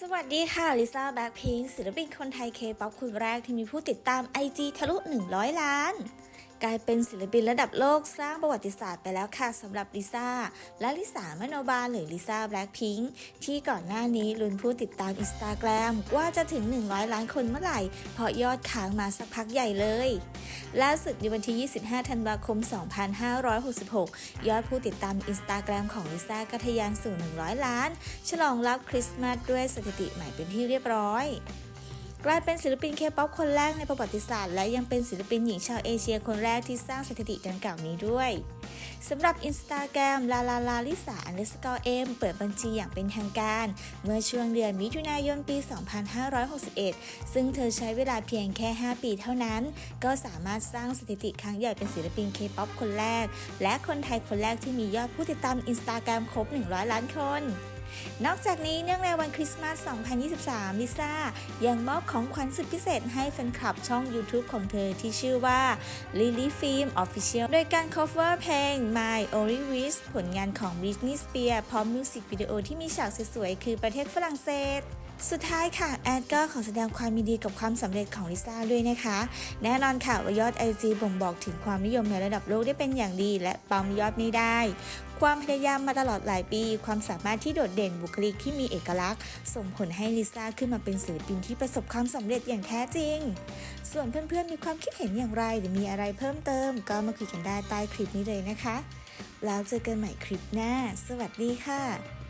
สวัสดีค่ะ ลิซ่าแบ็คพิงศิลปินคนไทยเคป๊อปคนแรกที่มีผู้ติดตาม IG ทะลุ 100 ล้าน กลายเป็นศิลปินระดับโลกสร้างประวัติศาสตร์ไปแล้วค่ะสำหรับลิซ่า และลิสามโนบาลหรือลิซ่าแบล็คพิงที่ก่อนหน้านี้ลุ้นผู้ติดตามอินสตาแกรมว่าจะถึง 100 ล้านคนเมื่อไหร่ เพราะยอดค้างมาสักพักใหญ่เลย ล่าสุดในวันที่ 25 ธันวาคม 2566 ยอดผู้ติดตามอินสตาแกรมของลิซ่าก็ทะยานสู่ 100 ล้าน ฉลองรับคริสต์มาสด้วยสถิติใหม่เป็นที่เรียบร้อย กลายเป็นศิลปินเคป๊อปคนแรกในประวัติศาสตร์ และยังเป็นศิลปินหญิงชาวเอเชียคนแรกที่สร้างสถิติดังกล่าวนี้ด้วยสำหรับอินสตาแกรมลาลาลาลิสาอันเดสกอร์เอมเปิดบัญชีอย่างเป็นทางการ เมื่อช่วงเดือนมิถุนายนปี 2561 ซึ่งเธอใช้เวลาเพียงแค่ 5 ปีเท่านั้น ก็สามารถสร้างสถิติครั้งใหญ่เป็นศิลปินเคป๊อปคนแรก และคนไทยคนแรกที่มียอดผู้ติดตามอินสตาแกรมครบ 100 ล้านคน นอกจากนี้เนื่องในวันคริสต์มาส 2023 ลิซ่ายังมอบของขวัญสุดพิเศษให้แฟนคลับช่อง YouTube ของเธอที่ชื่อว่า Lily Film Official โดยการ cover เพลง My Only Wish ผลงานของ Britney Spears พร้อมมิวสิกวิดีโอที่มีฉากสวยๆ คือประเทศฝรั่งเศส สุดท้ายค่ะ แอดก็ขอแสดงความยินดีกับความสำเร็จของลิซ่าด้วยนะคะ แน่นอนค่ะว่ายอด IG บ่งบอกถึงความนิยมในระดับโลกได้เป็นอย่างดี และปั๊มยอดนี้ได้ ความพยายามมาตลอดหลายปี ความสามารถที่โดดเด่นบุคลิกที่มีเอกลักษณ์ ส่งผลให้ลิซ่าขึ้นมาเป็นศิลปินที่ประสบความสำเร็จอย่างแท้จริง ส่วนเพื่อนๆมีความคิดเห็นอย่างไรหรือมีอะไรเพิ่มเติม ก็มาคุยกันได้ใต้คลิปนี้เลยนะคะ แล้วเจอกันใหม่คลิปหน้า สวัสดีค่ะ